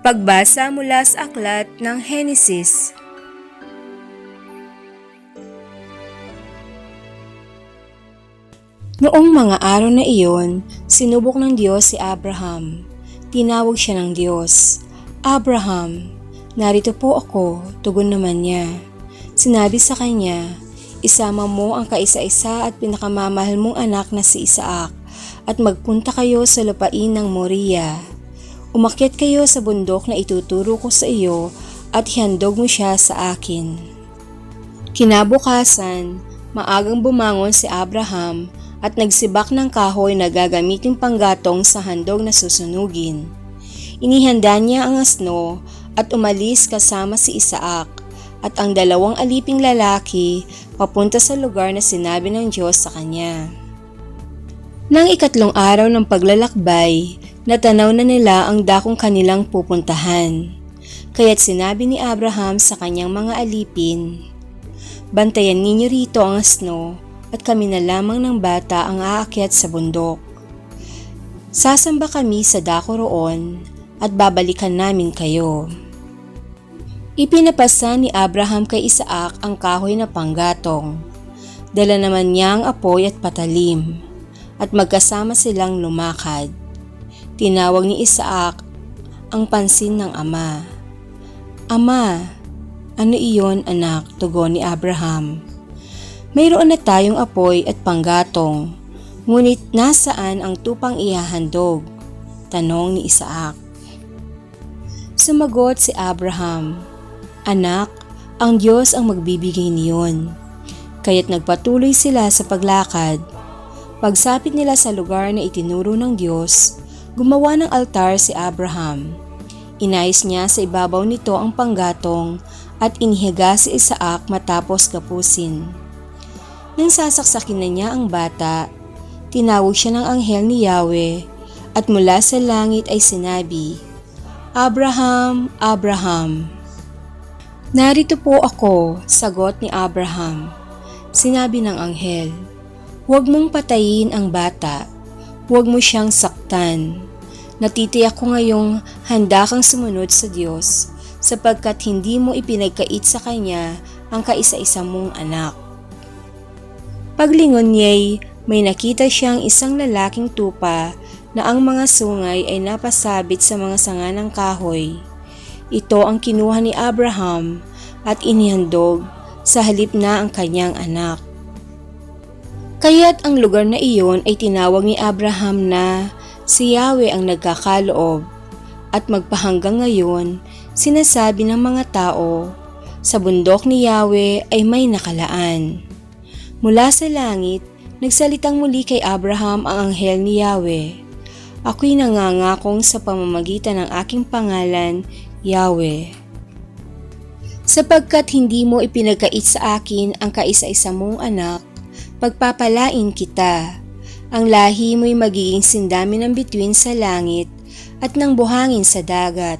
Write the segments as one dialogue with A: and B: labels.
A: Pagbasa mula sa aklat ng Henesis. Noong mga araw na iyon, sinubok ng Diyos si Abraham. Tinawag siya ng Diyos, Abraham, narito po ako, tugon naman niya. Sinabi sa kanya, isama mo ang kaisa-isa at pinakamamahal mong anak na si Isaac at magpunta kayo sa lupain ng Moria. Umakyat kayo sa bundok na ituturo ko sa iyo at ihandog mo siya sa akin. Kinabukasan, maagang bumangon si Abraham at nagsibak ng kahoy na gagamiting panggatong sa handog na susunugin. Inihanda niya ang asno at umalis kasama si Isaac at ang dalawang aliping lalaki papunta sa lugar na sinabi ng Diyos sa kanya. Nang ikatlong araw ng paglalakbay, natanaw na nila ang dakong kanilang pupuntahan. Kaya't sinabi ni Abraham sa kanyang mga alipin, Bantayan ninyo rito ang asno at kami na lamang ng bata ang aakyat sa bundok. Sasamba kami sa dako roon at babalikan namin kayo. Ipinapasa ni Abraham kay Isaac ang kahoy na panggatong. Dala naman niya ang apoy at patalim at magkasama silang lumakad. Tinawag ni Isaac ang pansin ng ama. Ama, ano iyon anak? Tugon ni Abraham. Mayroon na tayong apoy at panggatong, ngunit nasaan ang tupang ihahandog? Tanong ni Isaac. Sumagot si Abraham, Anak, ang Diyos ang magbibigay niyon. Kaya't nagpatuloy sila sa paglakad. Pagsapit nila sa lugar na itinuro ng Diyos, gumawa ng altar si Abraham. Inayos niya sa ibabaw nito ang panggatong at inihiga si Isaac matapos kapusin. Nang sasaksakin na niya ang bata, tinawag siya ng anghel ni Yahweh at mula sa langit ay sinabi, Abraham, Abraham. Narito po ako, sagot ni Abraham. Sinabi ng anghel, Huwag mong patayin ang bata, huwag mo siyang saktan. Natitiyak ko ngayong handa kang sumunod sa Diyos sapagkat hindi mo ipinagkait sa Kanya ang kaisa-isa mong anak. Paglingon niya'y may nakita siyang isang lalaking tupa na ang mga sungay ay napasabit sa mga sanga ng kahoy. Ito ang kinuha ni Abraham at inihandog sa halip na ang kanyang anak. Kaya't ang lugar na iyon ay tinawag ni Abraham na si Yahweh ang nagkakaloob at magpahanggang ngayon sinasabi ng mga tao sa bundok ni Yahweh ay may nakalaan. Mula sa langit, nagsalitang muli kay Abraham ang anghel ni Yahweh. Ako'y nangangakong sa pamamagitan ng aking pangalan, Yahweh. Sapagkat hindi mo ipinagkait sa akin ang kaisa-isa mong anak, pagpapalain kita. Ang lahi mo'y magiging sindami ng bituin sa langit at ng buhangin sa dagat.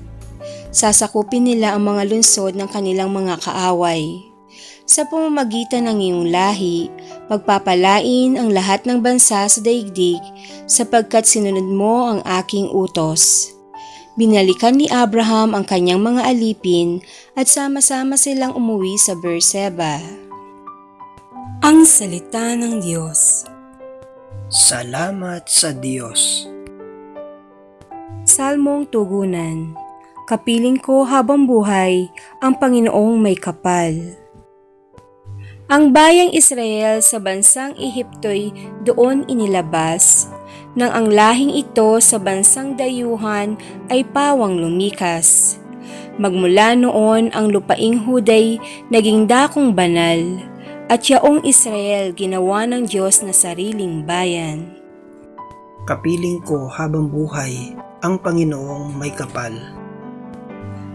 A: Sasakupin nila ang mga lunsod ng kanilang mga kaaway. Sa pamamagitan ng iyong lahi, pagpapalain ang lahat ng bansa sa daigdig sapagkat sinunod mo ang aking utos. Binalikan ni Abraham ang kanyang mga alipin at sama-sama silang umuwi sa Berseba. Ang Salita ng Diyos
B: Salamat sa Diyos.
A: Salmong Tugunan Kapiling ko habang buhay ang Panginoong may kapal. Ang bayang Israel sa bansang Ehipto'y doon inilabas, nang ang lahing ito sa bansang dayuhan ay pawang lumikas. Magmula noon ang lupaing Huday naging dakong banal, at yaong Israel ginawa ng Diyos na sariling bayan.
B: Kapiling ko habang buhay ang Panginoong may kapal.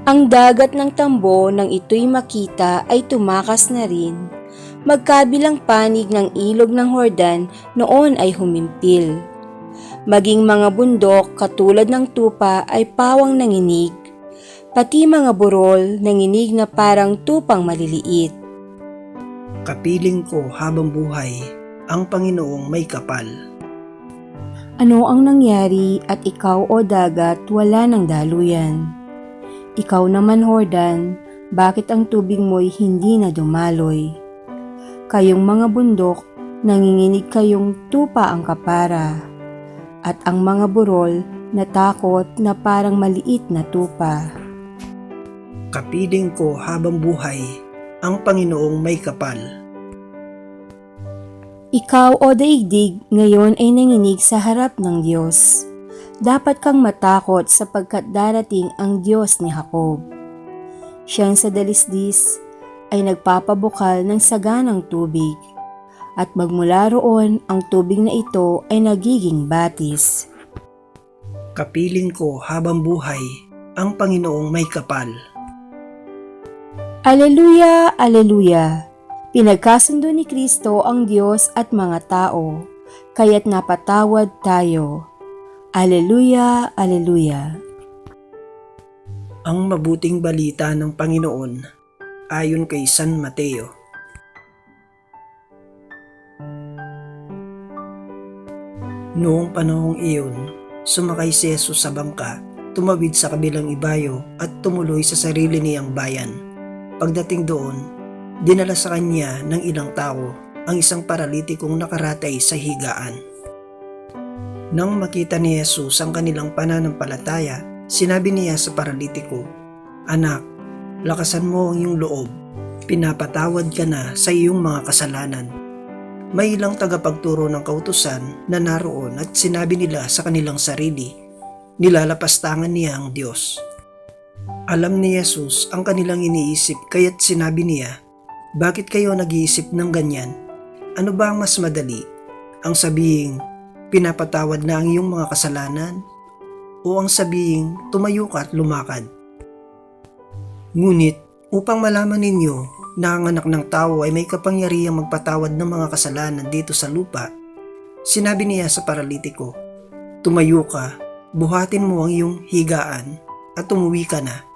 A: Ang dagat ng tambo nang ito'y makita ay tumakas na rin. Magkabilang panig ng ilog ng Hordan noon ay humimpil. Maging mga bundok katulad ng tupa ay pawang nanginig. Pati mga burol nanginig na parang tupang maliliit.
B: Kapiling ko habang buhay ang Panginoong may kapal.
A: Ano ang nangyari at ikaw o dagat wala ng daluyan? Ikaw naman, Hordan, bakit ang tubig mo'y hindi na dumaloy? Kayong mga bundok, nanginginig kayong tupa ang kapara. At ang mga burol, natakot na parang maliit na tupa.
B: Kapiling ko habang buhay ang Panginoong may kapal.
A: Ikaw o daigdig ngayon ay nanginig sa harap ng Diyos. Dapat kang matakot sapagkat darating ang Diyos ni Jacob. Siyang sa dalisdis ay nagpapabukal ng saganang tubig at magmula roon ang tubig na ito ay nagiging batis.
B: Kapiling ko habang buhay ang Panginoong may kapal.
A: Aleluya, aleluya! Pinagkasundo ni Kristo ang Diyos at mga tao, kaya't napatawad tayo. Aleluya, aleluya!
B: Ang mabuting balita ng Panginoon ayon kay San Mateo. Noong panahong iyon, sumakay si Jesus sa bangka, tumawid sa kabilang ibayo at tumuloy sa sarili niyang bayan. Pagdating doon, dinala sa kanya ng ilang tao ang isang paralitikong nakaratay sa higaan. Nang makita ni Jesus ang kanilang pananampalataya, sinabi niya sa paralitiko, Anak, lakasan mo ang iyong loob. Pinapatawad ka na sa iyong mga kasalanan. May ilang tagapagturo ng kautusan na naroon at sinabi nila sa kanilang sarili, nilalapastangan niya ang Diyos. Alam ni Jesus ang kanilang iniisip kaya't sinabi niya, Bakit kayo nag-iisip ng ganyan? Ano ba ang mas madali? Ang sabihing, pinapatawad na ang iyong mga kasalanan? O ang sabihing, tumayo ka at lumakad? Ngunit, upang malaman ninyo na ang anak ng tao ay may kapangyarihang magpatawad ng mga kasalanan dito sa lupa, sinabi niya sa paralitiko, Tumayo ka, buhatin mo ang iyong higaan at umuwi ka na.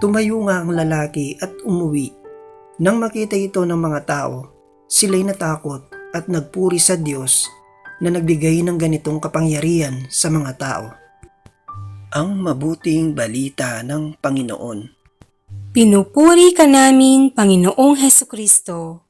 B: Tumayo nga ang lalaki at umuwi. Nang makita ito ng mga tao, sila'y natakot at nagpuri sa Diyos na nagbigay ng ganitong kapangyarihan sa mga tao. Ang mabuting balita ng Panginoon.
A: Pinupuri ka namin, Panginoong Heso Kristo.